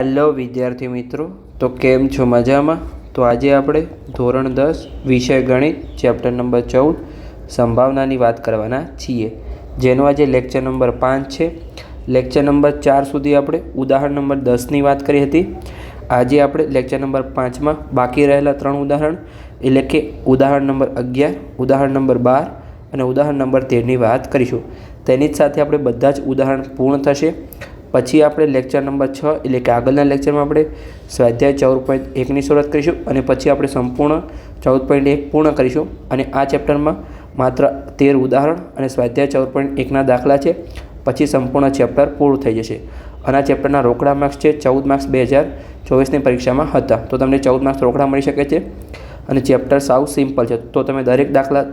Hello વિદ્યાર્થી મિત્રો. તો કેમ છો મજામાં? તો આજે આપણે ધોરણ દસ, વિષય ગણિત ચેપ્ટર નંબર ચૌદ, સંભાવનાની વાત કરવાના છીએ. જેનો આજે લેક્ચર નંબર પાંચ છે. લેક્ચર નંબર ચાર સુધી આપણે ઉદાહરણ નંબર દસની વાત કરી હતી. આજે આપણે લેક્ચર નંબર પાંચમાં બાકી રહેલા ત્રણ ઉદાહરણ, એટલે કે ઉદાહરણ નંબર અગિયાર, ઉદાહરણ નંબર બાર અને ઉદાહરણ નંબર તેરની વાત કરીશું. તેની જ સાથે આપણે બધા જ ઉદાહરણ પૂર્ણ થશે. પછી આપણે લેક્ચર નંબર છ, એટલે કે આગળના લેક્ચરમાં આપણે સ્વાધ્યાય ચૌદ પોઈન્ટ એકની શરૂઆત કરીશું અને પછી આપણે સંપૂર્ણ ચૌદ પોઈન્ટ એક પૂર્ણ કરીશું. અને આ ચેપ્ટરમાં માત્ર તેર ઉદાહરણ અને સ્વાધ્યાય ચૌદ પોઈન્ટ એકના દાખલા છે. પછી સંપૂર્ણ ચેપ્ટર પૂરું થઈ જશે. અને આ ચેપ્ટરના રોકડા માર્ક્સ છે, ચૌદ માર્ક્સ બે હજાર ચોવીસની પરીક્ષામાં હતા. તો તમને ચૌદ માર્ક્સ રોકડા મળી શકે છે. અને ચેપ્ટર સાવ સિમ્પલ છે. તો તમે દરેક દાખલા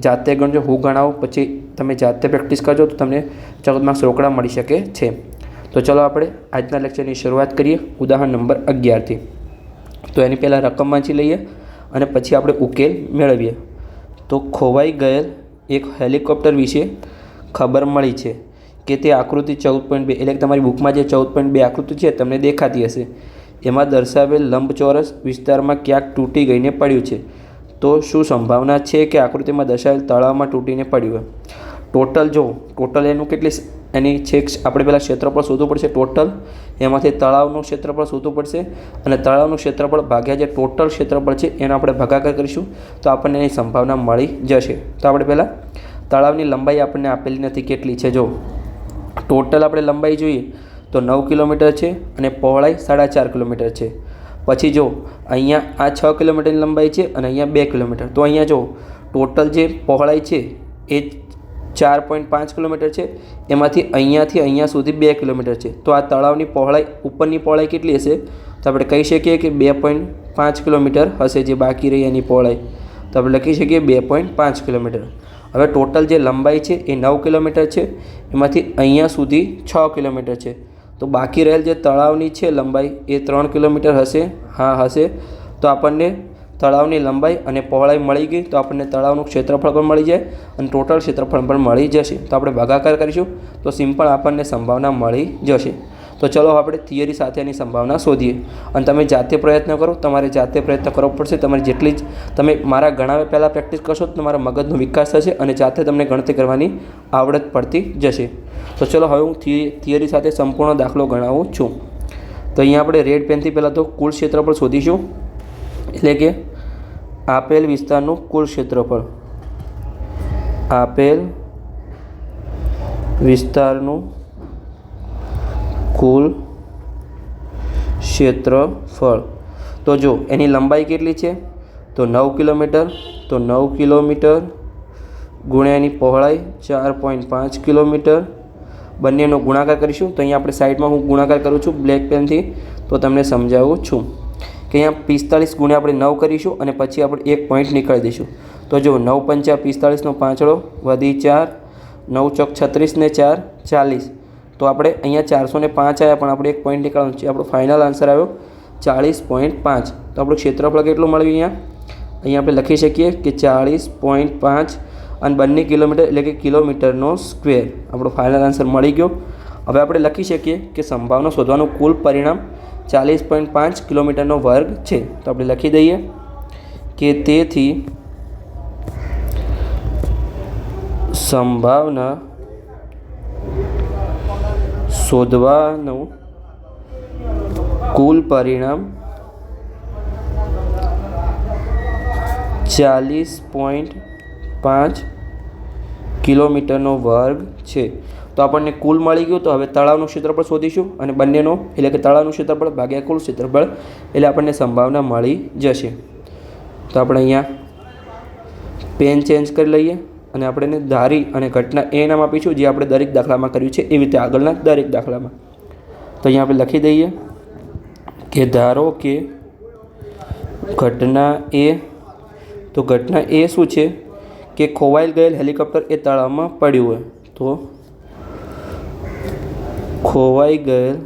જાતે ગણજો, હું ગણાવો. પછી તમે જાતે પ્રેક્ટિસ કરજો તો તમને ચૌદ માર્ક્સ રોકડા મળી શકે છે. તો ચલો આપણે આજના લેક્ચરની શરૂઆત કરીએ, ઉદાહરણ નંબર અગિયારથી તો એની પહેલાં રકમ વાંચી લઈએ અને પછી આપણે ઉકેલ મેળવીએ. તો ખોવાઈ ગયેલ એક હેલિકોપ્ટર વિશે ખબર મળી છે કે તે આકૃતિ ચૌદ પોઈન્ટ બે, એટલે કે તમારી બુકમાં જે ચૌદ પોઈન્ટ બે આકૃતિ છે તમને દેખાતી હશે. એમાં દર્શાવેલ લંબચોરસ વિસ્તારમાં ક્યાંક તૂટી ગઈને પડ્યું છે. તો શું સંભાવના છે કે આકૃતિમાં દર્શાવેલ તળાવમાં તૂટીને પડ્યું હોય? ટોટલ જો ટોટલ એનું કેટલી એની છેક આપણે પહેલાં ક્ષેત્રફળ શોધવું પડશે ટોટલ, એમાંથી તળાવનું ક્ષેત્રફળ શોધવું પડશે અને તળાવનું ક્ષેત્રફળ ભાગ્યા જે ટોટલ ક્ષેત્રફળ છે એનો આપણે ભાગાકાર કરીશું, તો આપણને એની સંભાવના મળી જશે. તો આપણે પહેલાં તળાવની લંબાઈ આપણને આપેલી નથી કેટલી છે, જો. ટોટલ આપણે લંબાઈ જોઈએ તો નવ કિલોમીટર છે અને પહોળાઈ સાડા ચાર કિલોમીટર છે. પછી જો, અહીંયા આ છ કિલોમીટરની લંબાઈ છે અને અહીંયા બે કિલોમીટર. તો અહીંયા જો, ટોટલ જે પહોળાઈ છે એ ચાર પોઈન્ટ પાંચ કિલોમીટર છે. એમાંથી અહીંયાથી અહીંયા સુધી બે કિલોમીટર છે. તો આ તળાવની પહોળાઈ, ઉપરની પહોળાઈ કેટલી હશે? તો આપણે કહી શકીએ કે બે પોઈન્ટ પાંચ કિલોમીટર હશે જે બાકી રહી એની પહોળાઈ. તો આપણે લખી શકીએ બે પોઈન્ટ પાંચ કિલોમીટર. હવે ટોટલ જે લંબાઈ છે એ નવ કિલોમીટર છે. એમાંથી અહીંયા સુધી છ કિલોમીટર છે. તો બાકી રહેલ જે તળાવની છે લંબાઈ એ ત્રણ કિલોમીટર હશે. હા, હશે. તો આપણને તળાવની લંબાઈ અને પહોળાઈ મળી ગઈ, તો આપણને તળાવનું ક્ષેત્રફળ પણ મળી જાય અને ટોટલ ક્ષેત્રફળ પણ મળી જશે. તો આપણે ભાગાકાર કરીશું, તો સિમ્પલ આપણને સંભાવના મળી જશે. તો ચલો આપણે થિયરી સાથે એની સંભાવના શોધીએ. અને તમે જાતે પ્રયત્ન કરો, તમારે જાતે પ્રયત્ન કરવો પડશે. તમારે જેટલી જ, તમે મારા ગણાવ્યા પહેલાં પ્રેક્ટિસ કરશો, તો તમારા મગજનો વિકાસ થશે અને જાતે તમને ગણતરી કરવાની આવડત પડતી જશે. તો ચલો હવે હું થિયરી સાથે સંપૂર્ણ દાખલો ગણાવું છું. તો અહીંયા આપણે રેડ પેનથી પહેલાં તો કુલ ક્ષેત્રફળ શોધીશું. એટલે કે આપેલ વિસ્તારનું કુલ ક્ષેત્રફળ. આપેલ વિસ્તારનું કુલ ક્ષેત્રફળ. તો જો, એની લંબાઈ કેટલી છે? તો નવ કિલોમીટર, તો નવ કિલોમીટર ગુણ્યા એની પહોળાઈ ચાર પોઈન્ટ પાંચ કિલોમીટર. બંનેનો ગુણાકાર કરીશું. તો અહીંયા આપણે સાઈડમાં હું ગુણાકાર કરું છું બ્લેક પેનથી. તો તમને સમજાવું છું. કે અહીંયા પિસ્તાળીસ ગુણ્યા આપણે નવ કરીશું અને પછી આપણે એક પોઈન્ટ નીકળી દઈશું. તો જો નવ પંચા પિસ્તાળીસનો પાંચડો વધી ચાર, નવ ચોક છત્રીસ ને ચાર, ચાલીસ. તો આપણે અહીંયા ચારસો ને પાંચ આવ્યા, પણ આપણે એક પોઈન્ટ નીકળવાનું છે. આપણો ફાઇનલ આન્સર આવ્યો ચાળીસ પોઈન્ટ પાંચ. તો આપણું ક્ષેત્રફળ કેટલું મળ્યું અહીંયા? અહીંયા આપણે લખી શકીએ કે ચાળીસ પોઈન્ટ પાંચ અને બંને કિલોમીટર એટલે કે કિલોમીટરનો સ્ક્વેર આપણો ફાઇનલ આન્સર મળી ગયો. હવે આપણે લખી શકીએ કે સંભાવના શોધવાનું કુલ પરિણામ ચાલીસ પોઈન્ટ પાંચ કિલોમીટરનો વર્ગ છે. તો આપણે લખી દઈએ કે તેથી સંભાવના શોધવાનું કુલ પરિણામ ચાલીસ પોઈન્ટ પાંચ કિલોમીટરનો વર્ગ છે. તો આપણને કુલ મળી ગયું, તો હવે તળાવનું ક્ષેત્રફળ શોધીશું અને બંનેનો, એટલે કે તળાવનું ક્ષેત્રફળ ભાગ્યા કુલ ક્ષેત્રફળ, એટલે આપણને સંભાવના મળી જશે. તો આપણે અહીંયા પેન ચેન્જ કરી લઈએ અને આપણે ધારી અને ઘટના એ નામ આપીશું, જે આપણે દરેક દાખલામાં કર્યું છે, એવી રીતે આગળના દરેક દાખલામાં. તો અહીંયા આપણે લખી દઈએ કે ધારો કે ઘટના એ તો ઘટના એ શું છે? કે ખોવાઈ ગયેલ હેલિકોપ્ટર એ તળાવમાં પડ્યું હોય. તો ખોવાઈ ગયેલ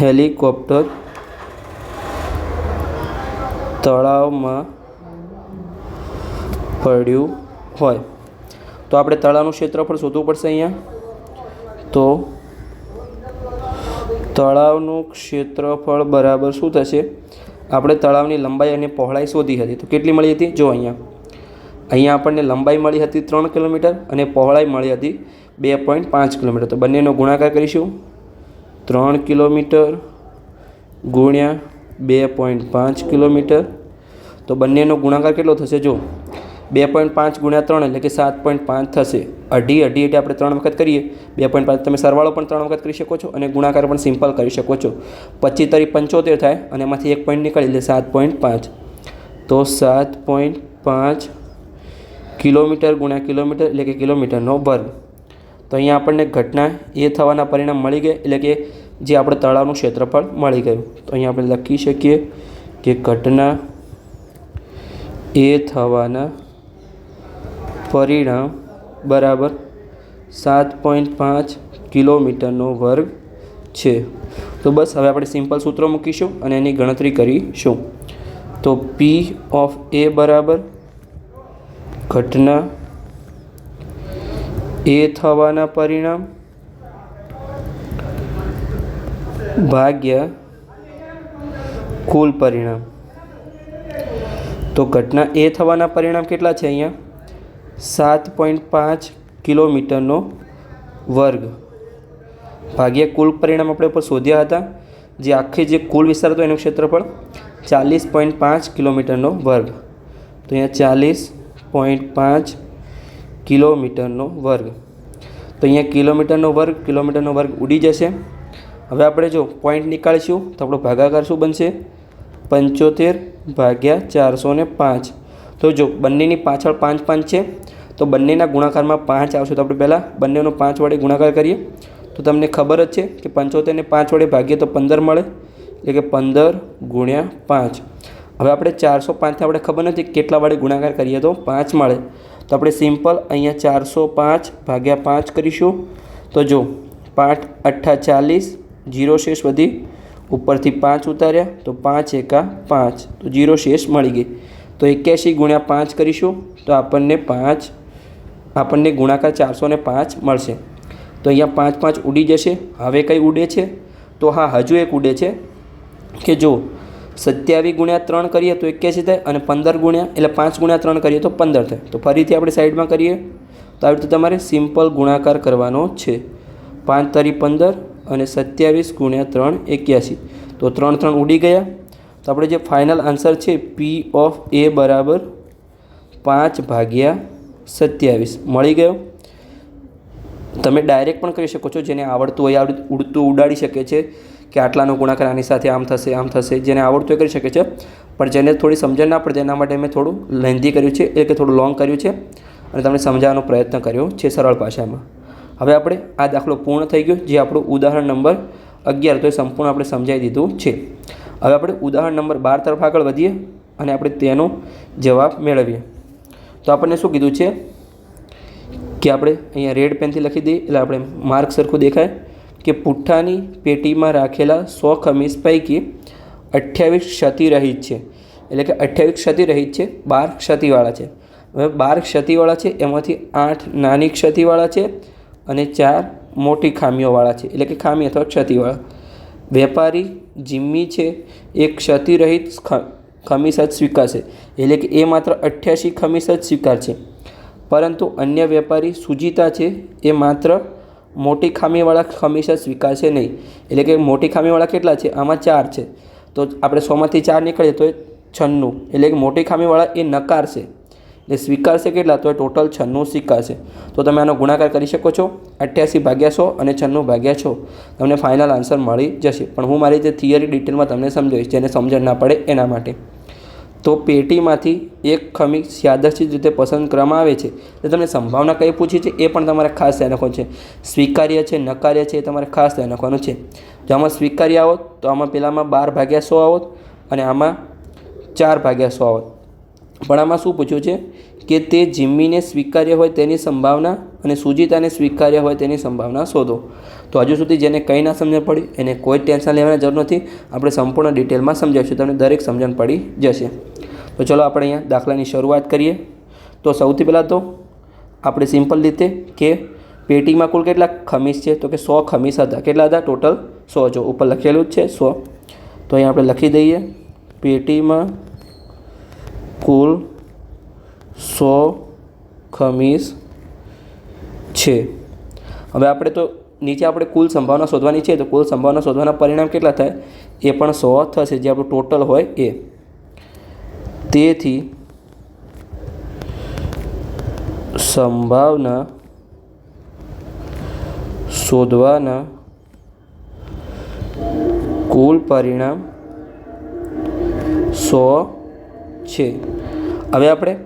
હેલિકોપ્ટર તળાવમાં પડ્યું હોય. તો આપણે તળાવનું ક્ષેત્રફળ શોધવું પડશે અહીંયા. તો તળાવનું ક્ષેત્રફળ બરાબર શું થશે? આપણે તળાવની લંબાઈ અને પહોળાઈ શોધી હતી. તો કેટલી મળી હતી? જો અહીંયા. અહીંયા આપણને લંબાઈ મળી હતી ત્રણ કિલોમીટર અને પહોળાઈ મળી હતી બે પોઈન્ટ પાંચ કિલોમીટર. તો બંનેનો ગુણાકાર કરીશું. ત્રણ કિલોમીટર ગુણ્યા બે પોઈન્ટ પાંચ કિલોમીટર. તો બંનેનો ગુણાકાર કેટલો થશે? જો, બે પોઈન્ટ પાંચ ગુણ્યા ત્રણ એટલે કે સાત પોઈન્ટ પાંચ થશે. અઢી અઢી એટલે આપણે ત્રણ વખત કરીએ. બે પોઈન્ટ પાંચ, તમે સરવાળો પણ ત્રણ વખત કરી શકો છો અને ગુણાકાર પણ સિમ્પલ કરી શકો છો. પચીસ તરી પંચોતેર થાય અને એમાંથી એક પોઈન્ટ નીકળે એટલે સાત પોઈન્ટ પાંચ. તો સાત પોઈન્ટ પાંચ કિલોમીટર ગુણ્યા કિલોમીટર એટલે કે કિલોમીટરનો વર્ગ. તો અહીંયા આપણને ઘટના એ થવાના પરિણામ મળી ગયા, એટલે કે જે આપણે તળાવનું ક્ષેત્રફળ મળી ગયું. તો અહીંયા આપણે લખી શકીએ કે ઘટના એ થવાના પરિણામ બરાબર સાત પોઈન્ટ પાંચ કિલોમીટરનો વર્ગ છે. તો બસ હવે આપણે સિમ્પલ સૂત્રો મૂકીશું અને એની ગણતરી કરીશું. તો પી ઓફ એ બરાબર ઘટના એ થવાના પરિણામ ભાગ્યા કુલ પરિણામ. તો ઘટના એ થવાના પરિણામ કેટલા છે અહીંયા? સાત પોઈન્ટ પાંચ કિલોમીટરનો વર્ગ. ભાગ્યા કુલ પરિણામ આપણે ઉપર શોધ્યા હતા. જે આખી જે કુલ વિસ્તાર હતો એનું ક્ષેત્રફળ ચાલીસ પોઈન્ટ પાંચ કિલોમીટરનો વર્ગ. તો અહીંયા ચાલીસ પોઈન્ટ પાંચ કિલોમીટરનો વર્ગ. તો અહીંયા કિલોમીટરનો વર્ગ કિલોમીટરનો વર્ગ ઉડી જશે. હવે આપણે જો પોઈન્ટ નીકાળીશું, તો આપણો ભાગાકાર શું બનશે? પંચોતેર ભાગ્યા ચારસો ને પાંચ. તો જો બંનેની પાછળ પાંચ પાંચ છે, તો બંનેના ગુણાકારમાં પાંચ આવશે. તો આપણે પહેલાં બંનેનો પાંચ વડે ગુણાકાર કરીએ. તો તમને ખબર જ છે કે પંચોતેરને પાંચ વડે ભાગીએ તો પંદર મળે. એટલે કે પંદર ગુણ્યા પાંચ. હવે આપણે ચારસો પાંચથી આપણે ખબર નથી કેટલા વડે ગુણાકાર કરીએ તો પાંચ મળે. તો આપણે સિમ્પલ અહીંયા ચારસો પાંચ ભાગ્યા પાંચ કરીશું. તો જો પાંચ અઠ્ઠા ચાલીસ, જીરો શેષ વધી ઉપરથી પાંચ ઉતાર્યા, તો પાંચ એકા પાંચ. તો જીરો શેષ મળી ગઈ. તો એક્યાસી ગુણ્યા પાંચ કરીશું, તો આપણને પાંચ, આપણને ગુણાકાર ચારસો ને પાંચ મળશે. તો અહીંયા પાંચ પાંચ ઉડી જશે. હવે કંઈ ઉડે છે? તો હા, હજુ એક ઉડે છે. કે જો સત્યાવીસ ગુણ્યા ત્રણ કરીએ તો એક્યાસી થાય અને પંદર ગુણ્યા, એટલે પાંચ ગુણ્યા ત્રણ કરીએ તો પંદર થાય. તો ફરીથી આપણે સાઈડમાં કરીએ. તો આવી રીતે તમારે સિમ્પલ ગુણાકાર કરવાનો છે. પાંચ તરી પંદર અને સત્યાવીસ ગુણ્યા ત્રણ એક્યાસી. તો ત્રણ ત્રણ ઉડી ગયા. તો આપણે જે ફાઇનલ આન્સર છે પી ઓફ એ બરાબર પાંચ ભાગ્યા સત્યાવીસ. મળી ગયો? તમે ડાયરેક્ટ પણ કરી શકો છો, જેને આવડતું હોય, આવડતું ઉડતું ઉડાડી શકે છે. કે આટલાનો ગુણાકાર આની સાથે આમ થશે આમ થશે, જેને આવડતું કરી શકે છે. પણ જેને થોડી સમજણ ના પડે તેના માટે મેં થોડું લેન્ધી કર્યું છે એટલે કે થોડું લોંગ કર્યું છે અને તમને સમજાવવાનો પ્રયત્ન કર્યો છે સરળ ભાષામાં. હવે આપણે આ દાખલો પૂર્ણ થઈ ગયો, જે આપણું ઉદાહરણ નંબર અગિયાર, તો એ સંપૂર્ણ આપણે સમજાવી દીધું છે. હવે આપણે ઉદાહરણ નંબર બાર તરફ આગળ વધીએ અને આપણે તેનો જવાબ મેળવીએ. તો આપણને શું કીધું છે? કે આપણે અહીંયા રેડ પેનથી લખી દઈએ, એટલે આપણે માર્ક સરખું દેખાય. કે પુઠ્ઠાની પેટીમાં રાખેલા સો ખમીસ પૈકી અઠ્યાવીસ ક્ષતિરહિત છે. એટલે કે અઠ્યાવીસ ક્ષતિરહિત છે, બાર ક્ષતિવાળા છે. હવે બાર ક્ષતિવાળા છે, એમાંથી આઠ નાની ક્ષતિવાળા છે અને ચાર મોટી ખામીઓવાળા છે. એટલે કે ખામી અથવા ક્ષતિવાળા. વેપારી જિમ્મી છે, એ ક્ષતિરહિત ખમીસ જ સ્વીકારશે. એટલે કે એ માત્ર અઠ્યાસી ખમીસ જ સ્વીકારશે. પરંતુ અન્ય વેપારી સુજીતા છે, એ માત્ર મોટી ખામીવાળા જ સ્વીકારશે નહીં. એટલે કે મોટી ખામીવાળા કેટલા છે? આમાં ચાર છે. તો આપણે સોમાંથી ચાર નીકળીએ તો એ છન્નું. એટલે કે મોટી ખામીવાળા એ નકારશે. એટલે સ્વીકારશે કેટલા? તો એ ટોટલ છન્નું સ્વીકારશે. તો તમે આનો ગુણાકાર કરી શકો છો. અઠ્યાસી ભાગ્યા સો અને છન્નું ભાગ્યા છો. તમને ફાઇનલ આન્સર મળી જશે. પણ હું મારી જે થિયરી ડિટેલમાં તમને સમજાવીશ, જેને સમજણ ના પડે એના માટે. તો પેટીમાંથી એક ખમી યાદર્શિત રીતે પસંદ કરવામાં આવે છે. તો તમને સંભાવના કઈ પૂછી છે એ પણ તમારે ખાસ ધ્યાન રાખવાનું છે. સ્વીકાર્ય છે, નકાર્ય છે એ તમારે ખાસ ધ્યાન રાખવાનું છે. જો આમાં સ્વીકાર્ય આવત, તો આમાં પહેલાંમાં બાર ભાગ્યા સો આવોત અને આમાં ચાર ભાગ્યા સો આવત. પણ આમાં શું પૂછ્યું છે? કે તે જિમ્મીને સ્વીકાર્ય હોય તેની સંભાવના અને સુજીતાને સ્વીકાર્ય હોય તેની સંભાવના શોધો. તો હજુ સુધી જેને કંઈ ના સમજણ પડી, એને કોઈ ટેન્શન લેવાની જરૂર નથી. આપણે સંપૂર્ણ ડિટેલમાં સમજાવીશું, તમને દરેક સમજણ પડી જશે. તો ચલો આપણે અહીંયા દાખલાની શરૂઆત કરીએ. તો સૌથી પહેલાં તો આપણે સિમ્પલ રીતે કે પેટીમાં કુલ કેટલા ખમીસ છે? તો કે સો ખમીસ હતા. કેટલા હતા? ટોટલ સો. જો ઉપર લખેલું જ છે સો. તો અહીંયા આપણે લખી દઈએ. પેટીમાં કુલ સો ખમીસ છે. હવે આપણે તો નીચે આપણે કુલ સંભાવના શોધવાની છે, તો કુલ સંભાવના શોધવાના પરિણામ કેટલા થાય? એ પણ સો થશે, જે આપણું ટોટલ હોય એ. તેથી, સંભાવના શોધવાના કુલ પરિણામ સો છે. હવે આપણે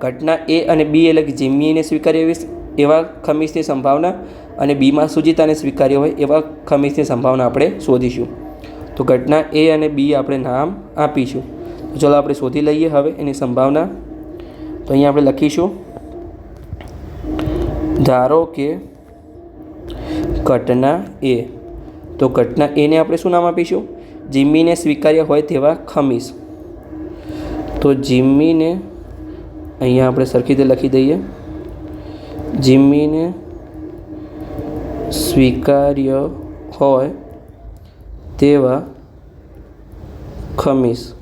ઘટના એ અને બી એટલે કે જિમ્મીને સ્વીકારી એવી એવા ખમીસની સંભાવના અને બીમાં સુજિતાને સ્વીકાર્ય હોય એવા ખમીસની સંભાવના આપણે શોધીશું. તો ઘટના એ અને બી આપણે નામ આપીશું. ચલો આપણે શોધી લઈએ હવે એની સંભાવના. તો અહીંયા આપણે લખીશું. ધારો કે ઘટના એ. તો ઘટના એને આપણે શું નામ આપીશું? જિમ્મીને સ્વીકાર્ય હોય તેવા ખમીસ. તો જીમ્મીને અહીંયા આપણે સરખી રીતે લખી દઈએ. જિમ્મીને સ્વીકાર્ય હોય તેવા ખમીસ.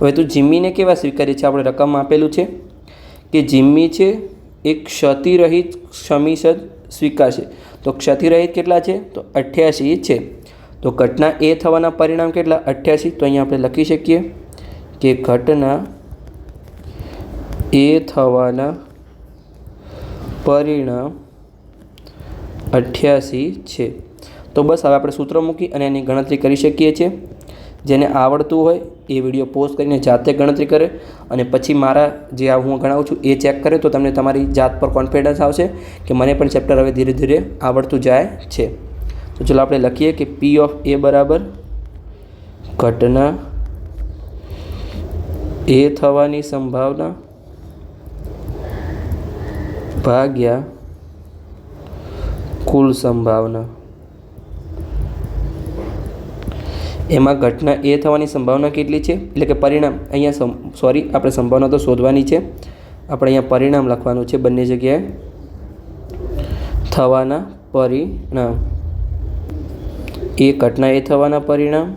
હવે તો જીમ્મીને કેવા સ્વીકાર્ય છે આપણે રકમ આપેલું છે કે જીમ્મી છે એ ક્ષતિરહિત ખમીસ જ સ્વીકારશે. તો ક્ષતિરહિત કેટલા છે? તો અઠ્યાસી છે. તો ઘટના એ થવાના પરિણામ કેટલા? અઠ્યાસી. તો અહીંયા આપણે લખી શકીએ કે ઘટના એ થવાના પરિણામ અઠ્યાસી છે. તો બસ હવે આપણે સૂત્ર મૂકી અને એની ગણતરી કરી શકીએ છીએ. જેને આવડતું હોય એ વીડિયો પોસ્ટ કરીને જાતે ગણતરી કરે અને પછી મારા જે હું ગણાવું છું એ ચેક કરે તો તમને તમારી જાત પર કોન્ફિડન્સ આવશે કે મને પણ ચેપ્ટર હવે ધીરે ધીરે આવડતું જાય છે. તો ચલો આપણે લખીએ કે પી ઓફ એ બરાબર ઘટના એ થવાની સંભાવના ભાગ્યા કુલ સંભાવના. એમાં ઘટના એ થવાની સંભાવના કેટલી છે? એટલે કે પરિણામ, અહીંયા સોરી આપણે સંભાવના તો શોધવાની છે. આપણે અહીંયા પરિણામ લખવાનું છે બંને જગ્યાએ. થવાના પરિણામ. એ ઘટના એ થવાના પરિણામ.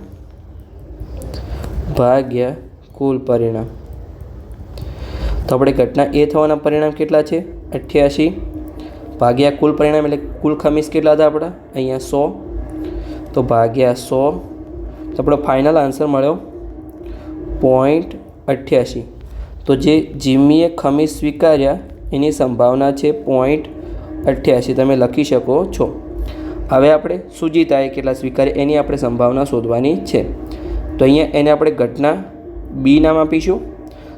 ભાગ્યા કુલ પરિણામ. તો આપણે ઘટના એ થવાના પરિણામ કેટલા છે? અઠ્યાસી ભાગ્યા કુલ પરિણામ એટલે કુલ ખમીસ કેટલા હતા આપણા? અહીંયા સો. તો ભાગ્યા સો. તો આપણો ફાઇનલ આન્સર મળ્યો પોઈન્ટ અઠ્યાસી. તો જે જીમીએ ખમીસ સ્વીકાર્યા, એની સંભાવના છે પોઈન્ટ અઠ્યાસી. તમે લખી શકો છો. હવે આપણે સુજીતાએ કેટલા સ્વીકારે એની આપણે સંભાવના શોધવાની છે. તો અહીંયા એને આપણે ઘટના બી નામ આપીશું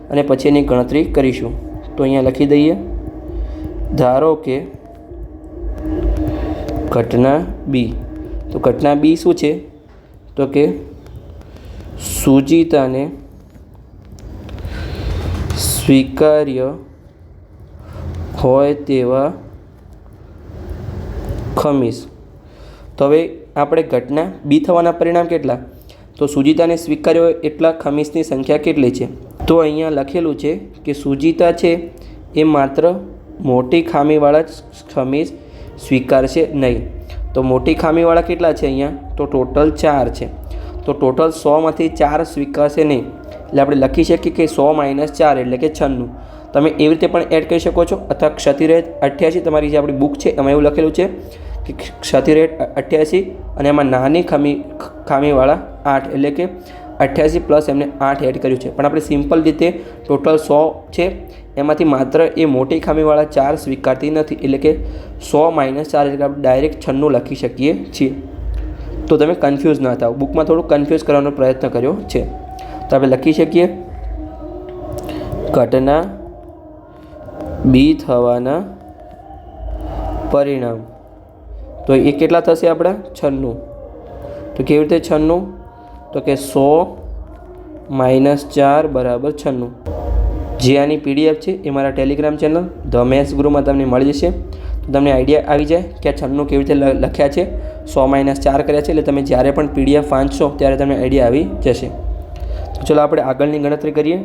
અને પછી એની ગણતરી કરીશું. તો અહીંયા લખી દઈએ. ધારો કે ઘટના બી તો ઘટના બી શું છે? તો કે સુજીતાને સ્વીકાર્ય હોય તેવા ખમીસ. તો હવે આપણે ઘટના બી થવાના પરિણામ કેટલા? તો સુજીતાને સ્વીકાર્ય એટલા ખમીસની સંખ્યા કેટલી છે? તો અહીંયા લખેલું છે કે સુજીતા છે એ માત્ર મોટી ખામીવાળા ખમીસ સ્વીકારશે નહીં. તો મોટી ખામીવાળા કેટલા છે અહીંયા? તો ટોટલ ચાર છે. તો ટોટલ સોમાંથી ચાર સ્વીકારશે નહીં. એટલે આપણે લખી શકીએ કે સો માઇનસ ચાર એટલે કે છન્નું. તમે એવી રીતે પણ એડ કરી શકો છો. અથવા ક્ષતિરહિત અઠ્યાસી તમારી જે આપણી બુક છે, એમાં એવું લખેલું છે કે ક્ષતિરહિત અઠ્યાસી અને એમાં નાની ખામી ખામીવાળા આઠ એટલે કે અઠ્યાસી પ્લસ એમને આઠ એડ કર્યું છે. પણ આપણે સિમ્પલ રીતે ટોટલ સો છે. એમાંથી માત્ર એ મોટી ખામીવાળા ચાર સ્વીકારતી નથી. એટલે કે સો માઇનસ ચાર એટલે આપણે ડાયરેક્ટ છન્નું લખી શકીએ છીએ. તો તમે કન્ફ્યુઝ ના થાવ બુકમાં થોડું કન્ફ્યુઝ કરવાનો પ્રયત્ન કર્યો છે. તો આપણે લખી શકીએ. ઘટના બી થવાના પરિણામ. તો એ કેટલા થશે આપણા? છન્નું. તો કેવી રીતે છન્નું? તો કે સો માઇનસ ચાર બરાબર છન્નું. જે આની પીડીએફ છે એ મારા ટેલિગ્રામ ચેનલ ધ મેથ્સ ગ્રુપમાં તમને મળી જશે. તમને આઈડિયા આવી જાય કે આ છન્નું કેવી રીતે લખ્યા છે. સો માઇનસ ચાર કર્યા છે એટલે તમે જ્યારે પણ પીડીએફ વાંચશો ત્યારે તમને આઈડિયા આવી જશે. ચલો આપણે આગળની ગણતરી કરીએ.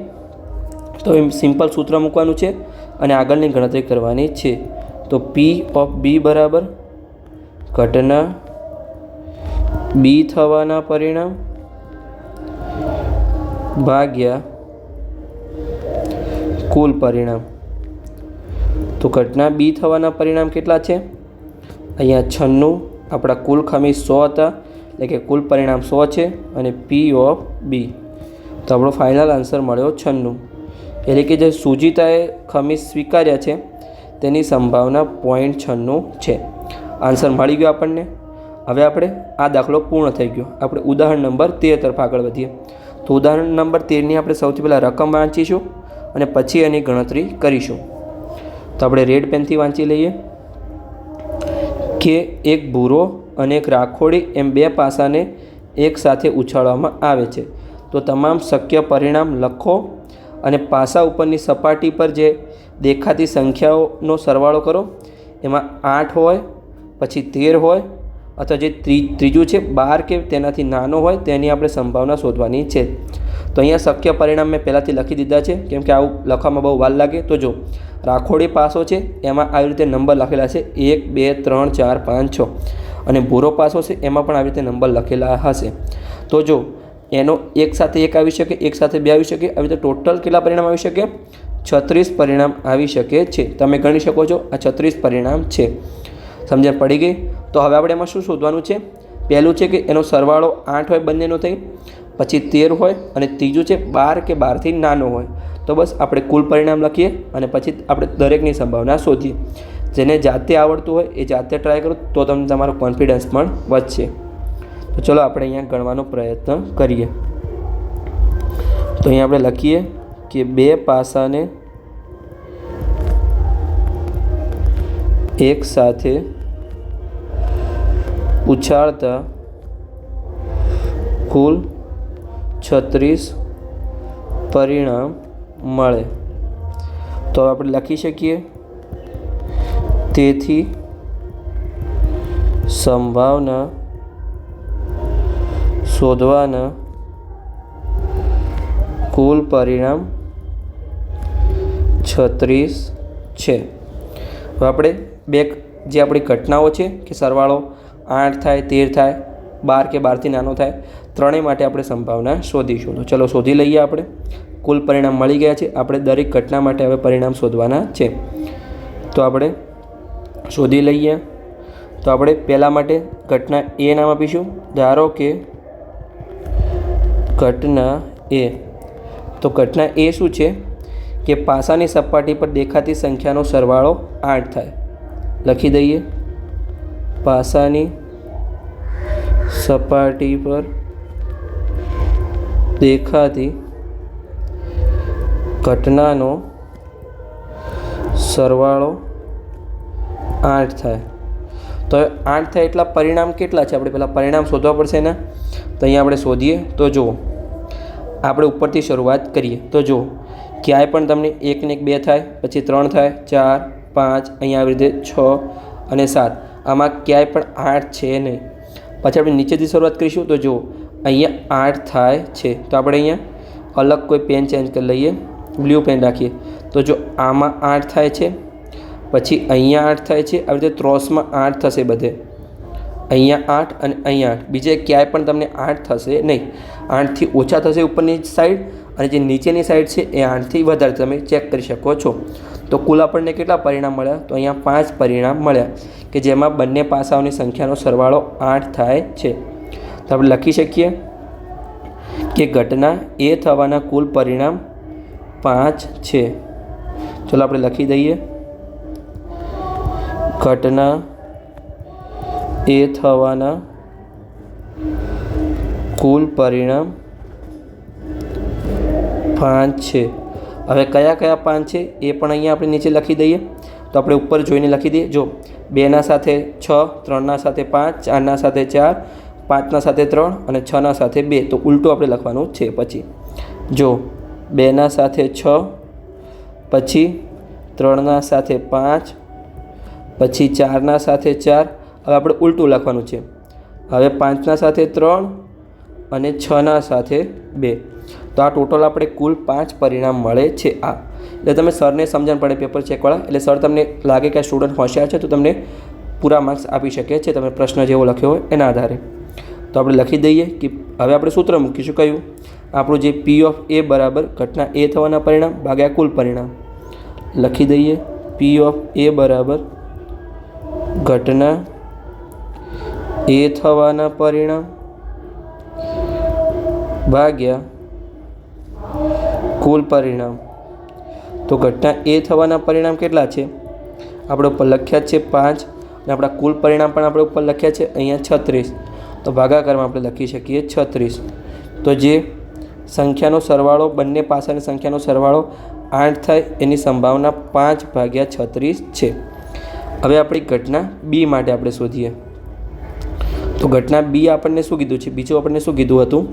તો એમ સિમ્પલ સૂત્ર મૂકવાનું છે અને આગળની ગણતરી કરવાની છે. તો પી ઓફ બી બરાબર ઘટના બી થવાના પરિણામ ભાગ્યા કુલ પરિણામ. તો ઘટના બી થવાના પરિણામ કેટલા છે? અહીંયા છન્નું, આપણા કુલ ખમીજ સો હતા, એટલે કે કુલ પરિણામ સો છે, અને પી ઓફ બી તો આપણો ફાઇનલ આન્સર મળ્યો છન્નું. એટલે કે જે સુજીતાએ ખમીસ સ્વીકાર્યા છે, તેની સંભાવના પોઈન્ટ છન્નું છે. આન્સર મળી ગયો આપણને. હવે આપણે આ દાખલો પૂર્ણ થઈ ગયો. આપણે ઉદાહરણ નંબર તેર તરફ આગળ વધીએ. તો ઉદાહરણ નંબર તેરની આપણે સૌથી પહેલાં રકમ વાંચીશું અને પછી એની ગણતરી કરીશું. તો આપણે રેડ પેનથી વાંચી લઈએ. કે એક ભૂરો અને એક રાખોડી એમ બે પાસાને એકસાથે ઉછાળવામાં આવે છે. તો તમામ શક્ય પરિણામ લખો અને પાસા ઉપરની સપાટી પર જે દેખાતી સંખ્યાઓનો સરવાળો કરો. એમાં આઠ હોય, પછી તેર હોય અથવા જે ત્રી, ત્રીજું છે, બાર કે તેનાથી નાનો હોય, તેની આપણે સંભાવના શોધવાની છે. તો અહીંયા શક્ય પરિણામ મેં પહેલાંથી લખી દીધા છે, કેમ કે આવું લખવામાં બહુ વાર લાગે. તો જો, રાખોડી પાસો છે, એમાં આવી રીતે નંબર લખેલા છે, એક, બે, ત્રણ, ચાર, પાંચ, છ. અને ભૂરો પાસો છે, એમાં પણ આવી રીતે નંબર લખેલા હશે. તો જો, એનો એક સાથે એક આવી શકે, એક સાથે બે આવી શકે, આવી રીતે ટોટલ કેટલા પરિણામ આવી શકે? છત્રીસ પરિણામ આવી શકે છે. તમે ગણી શકો છો, આ છત્રીસ પરિણામ છે. સમજણ પડી ગઈ? તો હવે આપણે એમાં શું શોધવાનું છે? પહેલું છે કે એનો સરવાળો આઠ હોય બંનેનો થઈ, પછી તેર હોય અને ત્રીજું છે બાર કે બારથી નાનો હોય. તો બસ આપણે કુલ પરિણામ લખીએ અને પછી આપણે દરેકની સંભાવના શોધીએ. જેને જાતે આવડતું હોય, એ જાતે ટ્રાય કરો, તો તમને તમારો કોન્ફિડન્સ પણ વધશે. તો ચલો આપણે અહીંયા ગણવાનો પ્રયત્ન કરીએ. તો અહીંયા આપણે લખીએ કે બે પાસાને એક સાથે ઉછાળતા કુલ છત્રીસ પરિણામ મળે. તો આપણે લખી શકીએ. તેથી સંભાવના શોધવાના કુલ પરિણામ છત્રીસ છે. આપણે બે જે આપણી ઘટનાઓ છે કે સરવાળો આઠ થાય, તેર થાય, બાર કે બારથી નાનો થાય, ત્રણેય માટે આપણે સંભાવના શોધીશું. તો ચલો શોધી લઈએ આપણે. કુલ પરિણામ મળી ગયા છે. આપણે દરેક ઘટના માટે હવે પરિણામ શોધવાના છે. તો આપણે શોધી લઈએ. તો આપણે પહેલાં માટે ઘટના એ નામ આપીશું. ધારો કે ઘટના એ. તો ઘટના એ શું છે? કે પાસાની સપાટી પર દેખાતી સંખ્યાનો સરવાળો આઠ થાય. લખી દઈએ. પાસાની સપાટી પર દેખાતી ઘટનાનો સરવાળો આઠ થાય. તો આઠ થાય એટલા પરિણામ કેટલા છે? આપણે પહેલાં પરિણામ શોધવા પડશે ને તો અહીંયા આપણે શોધીએ. તો જુઓ. આપણે ઉપરથી શરૂઆત કરીએ. તો જુઓ. ક્યાંય પણ તમને એક ને એક બે થાય, પછી ત્રણ થાય, ચાર પાંચ, અહીંયા આવી રીતે છ અને સાત. આમાં ક્યાંય પણ આઠ છે નહીં. પછી આપણે નીચેથી શરૂઆત કરીશું. તો જુઓ, અહીંયા આઠ થાય છે. તો આપણે અહીંયા અલગ કોઈ પેન ચેન્જ કરી લઈએ. બ્લુ પેન રાખીએ. તો જો આમાં આઠ થાય છે, પછી અહીંયા આઠ થાય છે. આવી રીતે ત્રોસમાં આઠ થશે બધે. અહીંયા આઠ અને અહીંયા આઠ. બીજે ક્યાંય પણ તમને આઠ થશે નહીં. આઠથી ઓછા થશે ઉપરની સાઈડ અને જે નીચેની સાઈડ છે એ આઠથી વધારે તમે ચેક કરી શકો છો. તો કુલ આપણને કેટલા પરિણામ મળ્યા? તો અહીંયા પાંચ પરિણામ મળ્યા, કે જેમાં બંને પાસાઓની સંખ્યાનો સરવાળો આઠ થાય છે. તો આપણે લખી શકીએ કે ઘટના એ થવાના કુલ પરિણામ પાંચ છે. ચલો આપણે લખી દઈએ. ઘટના એ થવાના કુલ પરિણામ પાંચ છે. હવે કયા કયા પાન છે એ પણ અહીંયા આપણે નીચે લખી દઈએ. તો આપણે ઉપર જોઈને લખી દઈએ. જો બેના સાથે છ, ત્રણના સાથે પાંચ, ચારના સાથે ચાર, પાંચના સાથે ત્રણ અને છના સાથે બે. તો ઉલટું આપણે લખવાનું છે પછી. જો બેના સાથે છ, પછી ત્રણના સાથે પાંચ, પછી ચારના સાથે ચાર. હવે આપણે ઉલટું લખવાનું છે. હવે પાંચના સાથે ત્રણ અને છના સાથે બે. તો આ ટોટલ આપણે કુલ પાંચ પરિણામ મળે છે આ. એટલે તમે સરને સમજણ પડે પેપર ચેકવાળા એટલે સર તમને લાગે કે આ સ્ટુડન્ટ હોશિયાર છે, તો તમને પૂરા માર્ક્સ આપી શકે છે. તમે પ્રશ્ન જેવો લખ્યો હોય એના આધારે. તો આપણે લખી દઈએ કે હવે આપણે સૂત્ર મૂકીશું કયું? આપણું જે પી ઓફ એ બરાબર ઘટના એ થવાના પરિણામ ભાગ્યા કુલ પરિણામ. લખી દઈએ. પી ઓફ એ બરાબર ઘટના એ થવાના પરિણામ ભાગ્યા કુલ પરિણામ. તો ઘટના એ થવાના પરિણામ કેટલા છે? આપણે ઉપર લખ્યા છે પાંચ અને આપણા કુલ પરિણામ પણ આપણે ઉપર લખ્યા છે અહીંયા છત્રીસ. તો ભાગાકારમાં આપણે લખી શકીએ છત્રીસ. તો જે સંખ્યાનો સરવાળો, બંને પાસાની સંખ્યાનો સરવાળો આઠ થાય એની સંભાવના પાંચ ભાગ્યા છત્રીસ છે. હવે આપણી ઘટના બી માટે આપણે શોધીએ. તો ઘટના બી આપણને શું કીધું છે? બીજું આપણને શું કીધું હતું?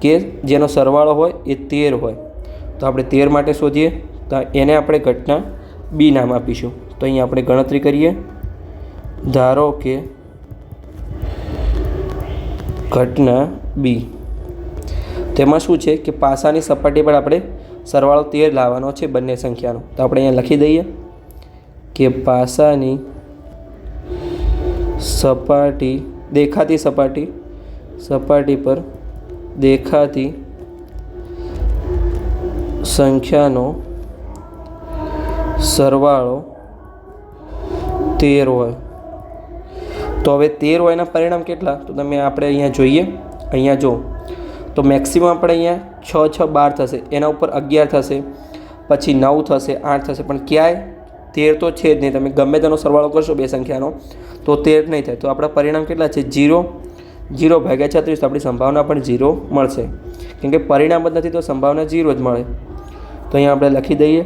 કે જેનો સરવાળો હોય એ તેર હોય. તો આપણે તેર માટે શોધીએ. તો એને આપણે ઘટના બી નામ આપીશું. તો અહીં આપણે ગણતરી કરીએ. ધારો કે ઘટના બી. તેમાં શું છે કે પાસાની સપાટી પર આપણે સરવાળો તેર લાવવાનો છે બંને સંખ્યાનો. તો આપણે અહીંયા લખી દઈએ કે પાસાની સપાટી દેખાતી સપાટી સપાટી પર દેખાતી સંખ્યાનો સરવાળો તેર હોય. તો હવે તેર હોય એના પરિણામ કેટલા? તો તમે આપણે અહીંયા જોઈએ. અહીંયા જો. તો મેક્સિમમ આપણે અહીંયા છ છ, બાર થશે. એના ઉપર અગિયાર થશે. પછી નવ થશે, આઠ થશે. પણ ક્યાંય તેર તો છે જ નહીં. તમે ગમે તેનો સરવાળો કરશો બે સંખ્યાનો, તો તેર નહીં થાય. તો આપણા પરિણામ કેટલા છે? જીરો જીરો ભાગ્યા છત્રીસ, તો આપણી સંભાવના પણ જીરો મળશે. કેમ કે પરિણામ જ નથી, તો સંભાવના જીરો જ મળે. તો અહીંયા આપણે લખી દઈએ.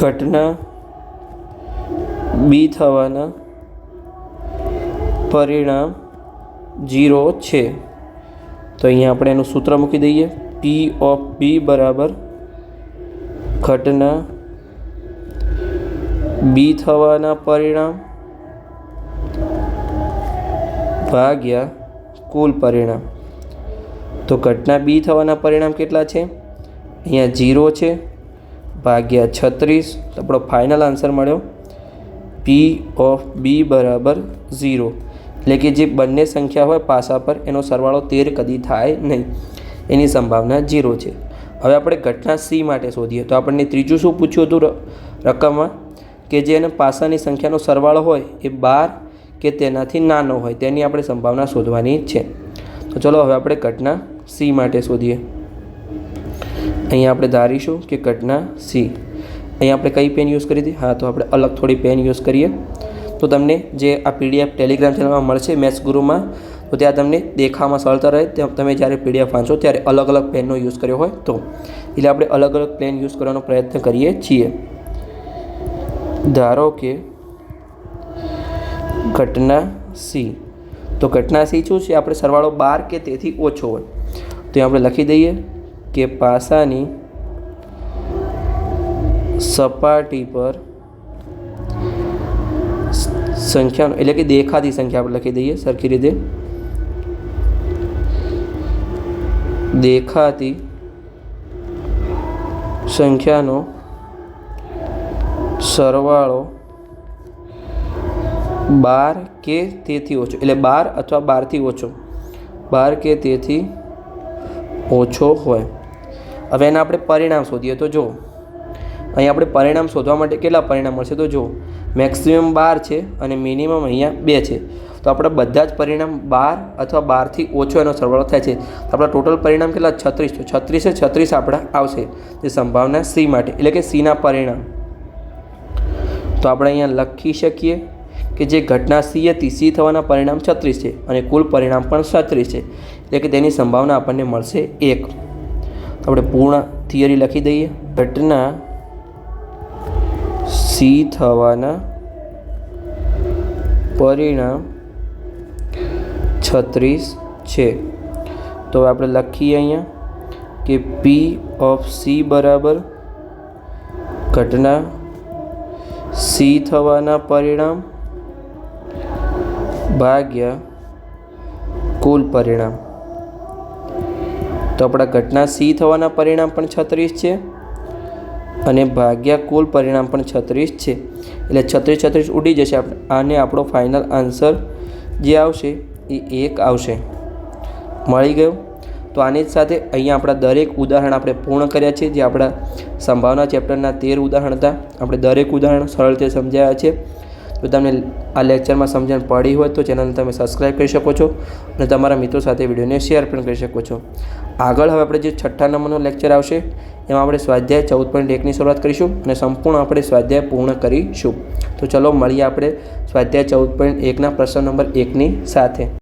ઘટના બી થવાના પરિણામ જીરો છે. તો અહીંયા આપણે એનું સૂત્ર મૂકી દઈએ. પી ઓફ બી બરાબર ઘટના બી થવાના પરિણામ ભાગ્યા કુલ પરિણામ. તો ઘટના બી થવાના પરિણામ કેટલા છે? અહીંયા જીરો છે. ભાગ્યા છત્રીસ. આપણો ફાઇનલ આન્સર મળ્યો. પી ઓફ બી બરાબર ઝીરો. એટલે કે જે બંને સંખ્યા હોય પાસા પર, એનો સરવાળો તેર કદી થાય નહીં. એની સંભાવના ઝીરો છે. હવે આપણે ઘટના સી માટે શોધીએ. તો આપણને ત્રીજું શું પૂછ્યું હતું રકમમાં? કે જે એને પાસાની સંખ્યાનો સરવાળો હોય, એ બાર કે તેનાથી નાનો હોય. તેની આપણે સંભાવના શોધવાની છે. તો ચલો હવે આપણે ઘટના સી માટે શોધીએ. અહીંયા આપણે ધારીશું કે ઘટના સી અહીંયા આપણે કઈ પેન યુઝ કરી હતી? હા, તો આપણે અલગ થોડી પેન યુઝ કરીએ. તો તમને જે આ પીડીએફ ટેલિગ્રામ ચેનલમાં મળશે મેથ્સ ગુરુમાં, તો ત્યાં તમને દેખાવામાં સરળતા રહે. તમે જ્યારે પીડીએફ વાંચો ત્યારે અલગ અલગ પેનનો યુઝ કર્યો હોય તો. એટલે આપણે અલગ અલગ પેન યુઝ કરવાનો પ્રયત્ન કરીએ છીએ. ધારો કે ઘટના સી તો ઘટના સી શું છે? આપણે સરવાળો બાર કે તેથી ઓછો હોય. તો આપણે લખી દઈએ કે પાસાની સપાટી પર સંખ્યાનો, એટલે કે દેખાતી સંખ્યા આપણે લખી દઈએ સરખી રીતે. દેખાતી સંખ્યાનો સરવાળો બાર કે તેથી ઓછો, એટલે બાર અથવા બારથી ઓછો. બાર કે તેથી ઓછો હોય. હવે એના આપણે પરિણામ શોધીએ તો જો અહીં આપણે પરિણામ શોધવા માટે કેટલા પરિણામ મળશે તો જો મેક્સિમમ બાર છે અને મિનિમમ અહીંયા બે છે. તો આપણા બધા જ પરિણામ બાર અથવા બારથી ઓછો એનો સરવાળો થાય છે. તો આપણા ટોટલ પરિણામ કેટલા? છત્રીસ. તો છત્રીસે છત્રીસ આપણા આવશે. તે સંભાવના સી માટે. એટલે કે સીના પરિણામ. તો આપણે અહીંયા લખી શકીએ. કે જે ઘટના સી હતી સી થવાના પરિણામ છત્રીસ છે અને કુલ પરિણામ પણ છત્રીસ છે. એટલે કે તેની સંભાવના આપણને મળશે એક. આપણે પૂર્ણ થિયરી લખી દઈએ. ઘટના સી થવાના પરિણામ છત્રીસ છે. તો આપણે લખીએ અહીંયા કે પી ઓફ સી બરાબર ઘટના સી થવાના પરિણામ ભાગ્યા કુલ પરિણામ. તો આપણા ઘટના સી થવાના પરિણામ પણ છત્રીસ છે અને ભાગ્યા કુલ પરિણામ પણ છત્રીસ છે. એટલે છત્રીસ છત્રીસ ઉડી જશે આપણે આને આપણો ફાઇનલ આન્સર જે આવશે એ એક આવશે. મળી ગયું? તો આની જ સાથે અહીંયા આપણા દરેક ઉદાહરણ આપણે પૂર્ણ કર્યા છે. જે આપણા સંભાવના ચેપ્ટરના તેર ઉદાહરણ હતા. આપણે દરેક ઉદાહરણ સરળ રીતે સમજાયા છે. જો તમને આ લેક્ચરમાં સમજણ પડી હોય તો ચેનલને તમે સબસ્ક્રાઈબ કરી શકો છો અને તમારા મિત્રો સાથે વિડીયોને શેર પણ કરી શકો છો. આગળ હવે આપણે જે છઠ્ઠા નંબરનો લેક્ચર આવશે, એમાં આપણે સ્વાધ્યાય ચૌદ પોઈન્ટ એકની શરૂઆત કરીશું અને સંપૂર્ણ આપણે સ્વાધ્યાય પૂર્ણ કરીશું. તો ચલો મળીએ આપણે સ્વાધ્યાય ચૌદ પોઈન્ટ એકના પ્રશ્ન નંબર એકની સાથે.